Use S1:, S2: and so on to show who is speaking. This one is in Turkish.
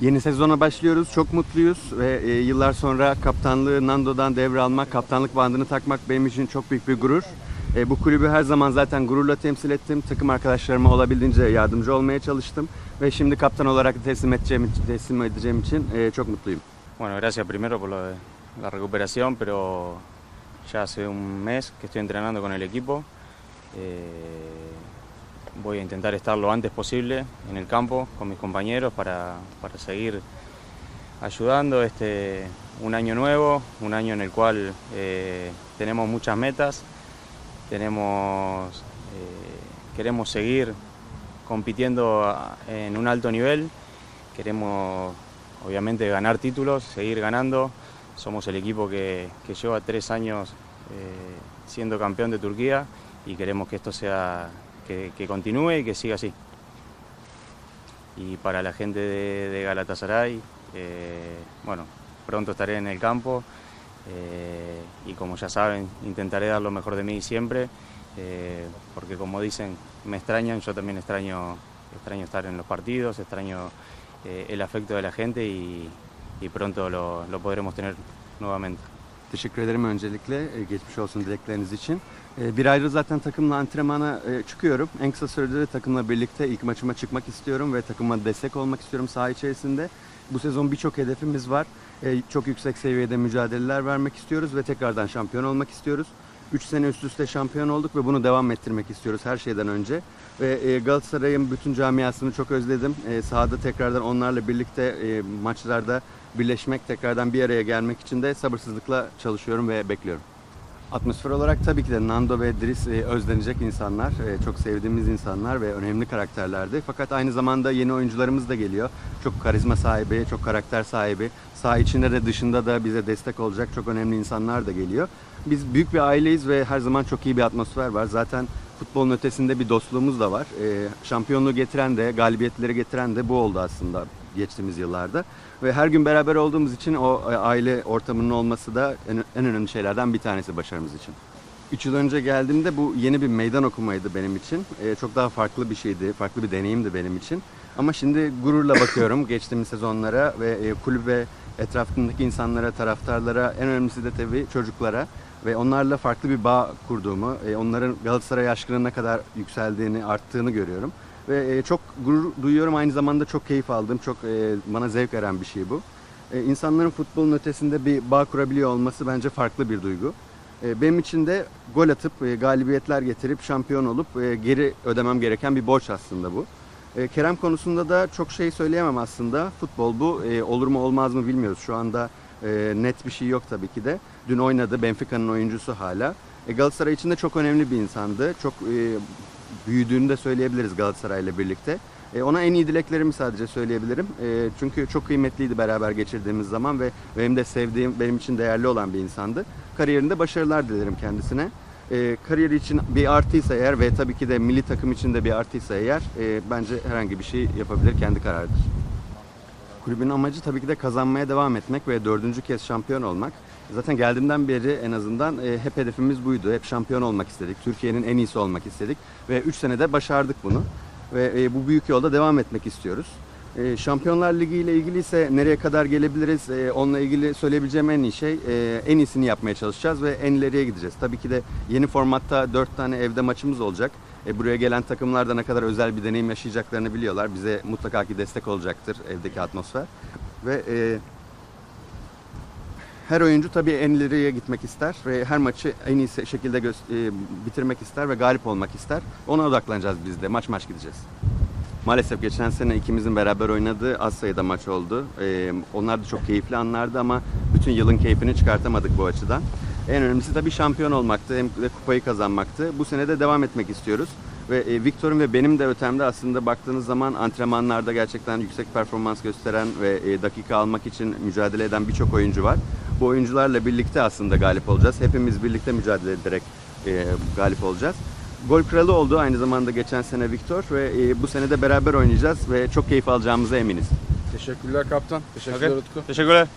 S1: Yeni sezona başlıyoruz. Çok mutluyuz ve e, yıllar sonra kaptanlığı Nando'dan devralmak, kaptanlık bandını takmak benim için çok büyük bir gurur. E, bu kulübü her zaman zaten gururla temsil ettim. Takım arkadaşlarıma olabildiğince yardımcı olmaya çalıştım ve şimdi kaptan olarak teslim edeceğim, teslim edeceğim için e, çok mutluyum.
S2: Bueno, gracias primero por de la recuperación, pero ya hace un mes que estoy entrenando con el equipo. Eh, voy a intentar estar lo antes posible en el campo con mis compañeros para, para seguir ayudando este un año nuevo, un año en el cual eh, tenemos muchas metas, tenemos eh, queremos seguir compitiendo en un alto nivel, queremos obviamente ganar títulos, seguir ganando. Somos el equipo que, que lleva tres años eh, siendo campeón de Turquía y queremos que esto sea que, continúe y que siga así. Y para la gente de, Galatasaray, eh, bueno, pronto estaré en el campo eh, y como ya saben, intentaré dar lo mejor de mí siempre, eh, porque como dicen, me extrañan, yo también extraño, extraño estar en los partidos, extraño el afecto de la gente y, y pronto lo, lo podremos tener nuevamente.
S1: Teşekkür ederim öncelikle e, geçmiş olsun dilekleriniz için. E, Bir aydır zaten takımla antrenmana e, çıkıyorum. En kısa sürede de takımla birlikte ilk maçıma çıkmak istiyorum ve takıma destek olmak istiyorum saha içerisinde. Bu sezon birçok hedefimiz var. Çok yüksek seviyede mücadeleler vermek istiyoruz ve tekrardan şampiyon olmak istiyoruz. 3 sene üst üste şampiyon olduk ve bunu devam ettirmek istiyoruz her şeyden önce. Ve e, Galatasaray'ın bütün camiasını çok özledim. E, Sahada tekrardan onlarla birlikte e, maçlarda birleşmek, tekrardan bir araya gelmek için de sabırsızlıkla çalışıyorum ve bekliyorum. Atmosfer olarak tabii ki de Nando ve Dries e, özlenecek insanlar, çok sevdiğimiz insanlar ve önemli karakterlerdi. Fakat aynı zamanda yeni oyuncularımız da geliyor. Çok karizma sahibi, çok karakter sahibi. Saha içinde de dışında da bize destek olacak çok önemli insanlar da geliyor. Biz büyük bir aileyiz ve her zaman çok iyi bir atmosfer var. Zaten futbolun ötesinde bir dostluğumuz da var. E, şampiyonluğu getiren de, galibiyetleri getiren de bu oldu aslında geçtiğimiz yıllarda. Ve her gün beraber olduğumuz için o e, aile ortamının olması da en, en önemli şeylerden bir tanesi başarımız için. 3 yıl önce geldiğimde bu yeni bir meydan okumaydı benim için. E, çok daha farklı bir şeydi, farklı bir deneyimdi benim için. Ama şimdi gururla bakıyorum geçtiğimiz sezonlara ve e, kulübe, etrafındaki insanlara, taraftarlara, en önemlisi de tabii çocuklara ve onlarla farklı bir bağ kurduğumu, e, onların Galatasaray aşkının ne kadar yükseldiğini, arttığını görüyorum. Ve e, çok gurur duyuyorum aynı zamanda çok keyif aldım, çok e, bana zevk veren bir şey bu. E, insanların futbolun ötesinde bir bağ kurabiliyor olması bence farklı bir duygu. E, Benim için de gol atıp e, galibiyetler getirip şampiyon olup e, geri ödemem gereken bir borç aslında bu. E, Kerem konusunda da çok şey söyleyemem aslında. Futbol bu. E, Olur mu olmaz mı bilmiyoruz. Şu anda e, net bir şey yok tabii ki de. Dün oynadı. Benfica'nın oyuncusu hala. E, Galatasaray için de çok önemli bir insandı. Çok e, büyüdüğünü de söyleyebiliriz Galatasaray'la birlikte. E, ona en iyi dileklerimi sadece söyleyebilirim. E, çünkü çok kıymetliydi beraber geçirdiğimiz zaman ve benim de sevdiğim, benim için değerli olan bir insandı. Kariyerinde başarılar dilerim kendisine. E, kariyeri için bir artıysa eğer ve tabii ki de milli takım için de bir artıysa eğer e, bence herhangi bir şey yapabilir, kendi kararıdır. Kulübün amacı tabii ki de kazanmaya devam etmek ve dördüncü kez şampiyon olmak. Zaten geldiğimden beri en azından e, hep hedefimiz buydu. Hep şampiyon olmak istedik. Türkiye'nin en iyisi olmak istedik. Ve 3 senede başardık bunu. Ve e, bu büyük yolda devam etmek istiyoruz. E, Şampiyonlar Ligi ile ilgili ise nereye kadar gelebiliriz? E, onunla ilgili söyleyebileceğim en iyi şey en iyisini yapmaya çalışacağız ve en ileriye gideceğiz. Tabii ki de yeni formatta 4 tane evde maçımız olacak. E, buraya gelen takımlar da ne kadar özel bir deneyim yaşayacaklarını biliyorlar. Bize mutlaka ki destek olacaktır evdeki atmosfer. Ve e, her oyuncu tabii en ileriye gitmek ister ve her maçı en iyi şekilde e, bitirmek ister ve galip olmak ister. Ona odaklanacağız biz de. Maç maç gideceğiz. Maalesef geçen sene ikimizin beraber oynadığı az sayıda maç oldu. Ee, onlar da çok keyifli anlardı ama bütün yılın keyfini çıkartamadık bu açıdan. En önemlisi tabii şampiyon olmaktı hem de kupayı kazanmaktı. Bu sene de devam etmek istiyoruz. Ve e, Victor'un ve benim de ötemde aslında baktığınız zaman antrenmanlarda gerçekten yüksek performans gösteren ve e, dakika almak için mücadele eden birçok oyuncu var. Bu oyuncularla birlikte aslında galip olacağız. Hepimiz birlikte mücadele ederek e, galip olacağız. Gol kralı oldu aynı zamanda geçen sene Victor ve e, bu sene de beraber oynayacağız ve çok keyif alacağımıza eminiz.
S3: Teşekkürler kaptan. Teşekkürler. Utku.
S2: Teşekkürler.